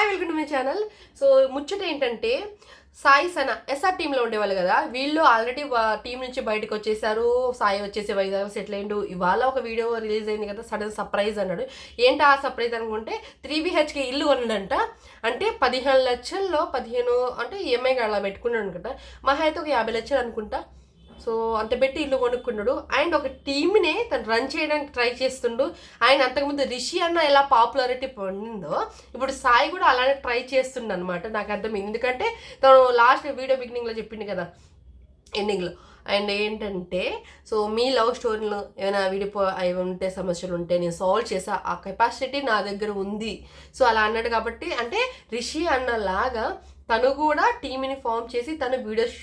Hi welcome to my channel. So ముచ్చట ఏంటంటే సాయి సన SR టీంలో ఉండేవాళ్ళు కదా వీళ్ళు ఆల్రెడీ టీం నుంచి బయటకు వచ్చేసారు. సాయి వచ్చేసి వైజాగ్ సెటిల్ అయ్యిండు ఇవాళ ఒక వీడియో రిలీజ్ అయింది కదా సడన్ సర్ప్రైజ్ అన్నాడు. ఏంటి ఆ సర్ప్రైజ్ అనుకుంటే త్రీ బిహెచ్కే ఇల్లు కొన్నాడంట అంటే పదిహేను లక్షల్లో పదిహేను అంటే ఈఎంఐ అలా పెట్టుకున్నాడు అనుకుంటా. మహా అయితే ఒక యాభై లక్షలు అనుకుంటా. సో అంత పెట్టి ఇల్లు కొనుక్కున్నాడు. అండ్ ఒక టీమ్నే తను రన్ చేయడానికి ట్రై చేస్తుండు. ఆయన అంతకుముందు రిషి అన్న ఎలా పాపులారిటీ పొందిందో ఇప్పుడు సాయి కూడా అలానే ట్రై చేస్తుండ అనమాట నాకు అర్థమైంది. ఎందుకంటే తను లాస్ట్ వీడియో బిగినింగ్లో చెప్పింది కదా ఎండింగ్లో. అండ్ ఏంటంటే సో మీ లవ్ స్టోరీలు ఏమైనా విడిపో అవి ఉంటే సమస్యలు ఉంటే నేను సాల్వ్ చేసా. ఆ కెపాసిటీ నా దగ్గర ఉంది. సో అలా అన్నాడు కాబట్టి అంటే రిషి అన్నలాగా తను కూడా టీమ్ని ఫామ్ చేసి తను వీడియోస్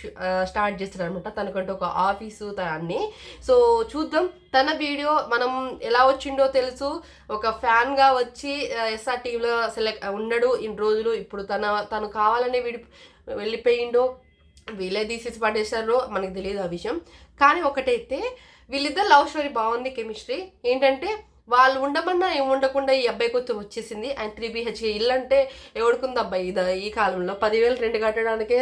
స్టార్ట్ చేస్తాడు అనమాట తనకంటే ఒక ఆఫీసు అన్నీ సో చూద్దాం. తన వీడియో మనం ఎలా వచ్చిండో తెలుసు. ఒక ఫ్యాన్గా వచ్చి ఎస్ఆర్ టీంలో సెలెక్ట్ ఉండడు ఇన్ని రోజులు. ఇప్పుడు తన తను కావాలనే విడి వెళ్ళిపోయిండో వీళ్ళే తీసేసి పడేశారో మనకు తెలియదు ఆ విషయం. కానీ ఒకటైతే వీళ్ళిద్దరు లవ్ స్టోరీ బాగుంది కెమిస్ట్రీ. ఏంటంటే వాళ్ళు ఉండమన్నా ఏం ఉండకుండా ఈ అబ్బాయి కూతురు వచ్చేసింది. అండ్ త్రీ బిహెచ్కే ఇల్లు అంటే ఎవడుకుంది అబ్బాయి ఇది ఈ కాలంలో పదివేలు రెండు కట్టడానికే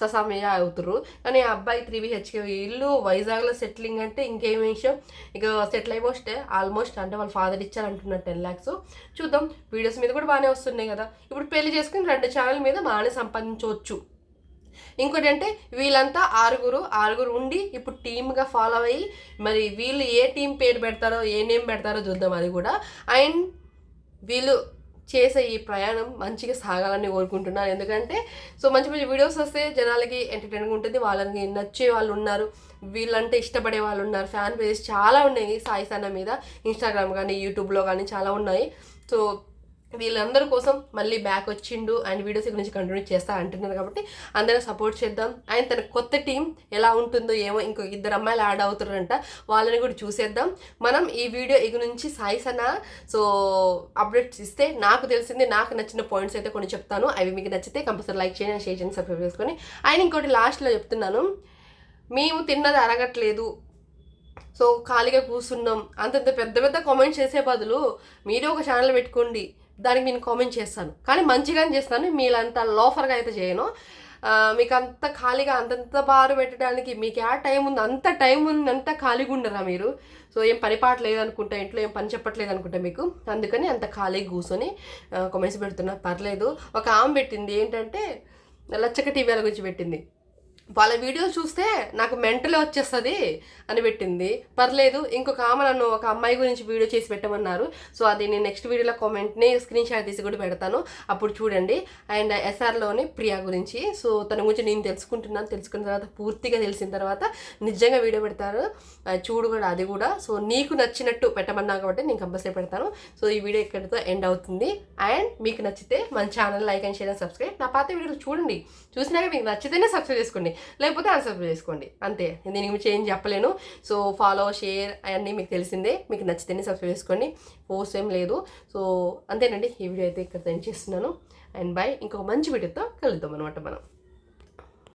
ససామయ్య అవుతురు కానీ ఆ అబ్బాయి త్రీ బిహెచ్కే ఇల్లు వైజాగ్లో సెటిలింగ్ అంటే ఇంకేం విషయం? ఇక సెటిల్ అయిపోస్టే ఆల్మోస్ట్ అంటే వాళ్ళ ఫాదర్ ఇచ్చారు అంటున్నారు టెన్ ల్యాక్స్ చూద్దాం. వీడియోస్ మీద కూడా బాగానే వస్తున్నాయి కదా. ఇప్పుడు పెళ్ళి చేసుకుని రెండు ఛానల్ మీద బాగానే సంపాదించవచ్చు. ఇంకోటి అంటే వీళ్ళంతా ఆరుగురు ఆరుగురు ఉండి ఇప్పుడు టీమ్గా ఫాలో అయ్యి మరి వీళ్ళు ఏ టీం పేరు పెడతారో ఏ నేమ్ పెడతారో చూద్దాం అది కూడా. అండ్ వీళ్ళు చేసే ఈ ప్రయాణం మంచిగా సాగాలని కోరుకుంటున్నాను ఎందుకంటే సో మంచి మంచి వీడియోస్ వస్తే జనాలకి ఎంటర్టైన్గా ఉంటుంది వాళ్ళకి నచ్చే వాళ్ళు ఉన్నారు వీళ్ళంటే ఇష్టపడే వాళ్ళు ఉన్నారు. ఫ్యాన్ పేజెస్ చాలా ఉన్నాయి సాయి సన్న మీద ఇన్స్టాగ్రామ్ కానీ యూట్యూబ్లో కానీ చాలా ఉన్నాయి. సో వీళ్ళందరి కోసం మళ్ళీ బ్యాక్ వచ్చిండు అండ్ వీడియోస్ గురించి కంటిన్యూ చేస్తా అంటున్నారు కాబట్టి అందరం సపోర్ట్ చేద్దాం. అండ్ తన కొత్త టీం ఎలా ఉంటుందో ఏమో ఇంకో ఇద్దరు అమ్మాయిలు యాడ్ అవుతారంట. వాళ్ళని కూడా చూసేద్దాం. మనం ఈ వీడియో ఇక నుంచి సాయి సనా సో అప్డేట్స్ ఇస్తే నాకు తెలిసింది నాకు నచ్చిన పాయింట్స్ అయితే కొన్ని చెప్తాను. అవి మీకు నచ్చితే కంపల్సరీ లైక్ చేయండి షేర్ చేయండి సబ్స్క్రైబ్ చేసుకొని. అండ్ ఇంకోటి లాస్ట్లో చెప్తున్నాను. మేము తిన్నది అరగట్లేదు. సో ఖాళీగా కూర్చున్నాం. అంతంత పెద్ద పెద్ద కామెంట్స్ చేసే బదులు మీరే ఒక ఛానల్ పెట్టుకోండి. దానికి నేను కామెంట్ చేస్తాను. కానీ మంచిగానే చేస్తాను. మీలంతా లోఫర్గా అయితే చేయను. మీకు అంత ఖాళీగా అంతంత బారు పెట్టడానికి మీకు ఆ టైం ఉంది అంత టైం ఉంది అంత ఖాళీగా ఉండరా మీరు? సో ఏం పని పాట లేదనుకుంటా ఇంట్లో ఏం పని చెప్పట్లేదు అనుకుంటా మీకు? అందుకని అంత ఖాళీగా కూర్చొని కామెంట్స్ పెడుతున్నా. పర్లేదు. ఒక ఆమె పెట్టింది ఏంటంటే లచ్చక టీవీల గురించి పెట్టింది. వాళ్ళ వీడియోలు చూస్తే నాకు మెంటలే వచ్చేస్తుంది అని పెట్టింది. పర్లేదు ఇంకొక ఆమె నన్ను ఒక అమ్మాయి గురించి వీడియో చేసి పెట్టమన్నారు. సో అది నేను నెక్స్ట్ వీడియోలో కామెంట్ని స్క్రీన్ షాట్ తీసి కూడా పెడతాను. అప్పుడు చూడండి. అండ్ ఎస్ఆర్లోని ప్రియా గురించి. సో తన గురించి నేను తెలుసుకుంటున్నాను. తెలుసుకున్న తర్వాత పూర్తిగా తెలిసిన తర్వాత నిజంగా వీడియో పెడతారు. చూడు కూడా అది కూడా. సో నీకు నచ్చినట్టు పెట్టమన్నా కాబట్టి నేను కంపల్సరీ పెడతాను. సో ఈ వీడియో ఇక్కడితో ఎండ్ అవుతుంది. అండ్ మీకు నచ్చితే మన channel like and share and subscribe. నా పాత వీడియోలు చూడండి. చూసినాక మీకు నచ్చితేనే సబ్స్క్రైబ్ చేసుకోండి. లేకపోతే అన్సబ్స్క్రైబ్ చేసుకోండి. అంతే. దీనికి మించి ఏం చెప్పలేను. సో ఫాలో షేర్ అవన్నీ మీకు తెలిసిందే. మీకు నచ్చితేనే సబ్స్క్రైబ్ చేసుకోండి. పోస్ట్ ఏం లేదు. సో అంతేనండి. ఈ వీడియో అయితే ఇక్కడ చేస్తున్నాను. And bye. ఇంకొక మంచి వీడియోతో కలుద్దాం అనమాట మనం.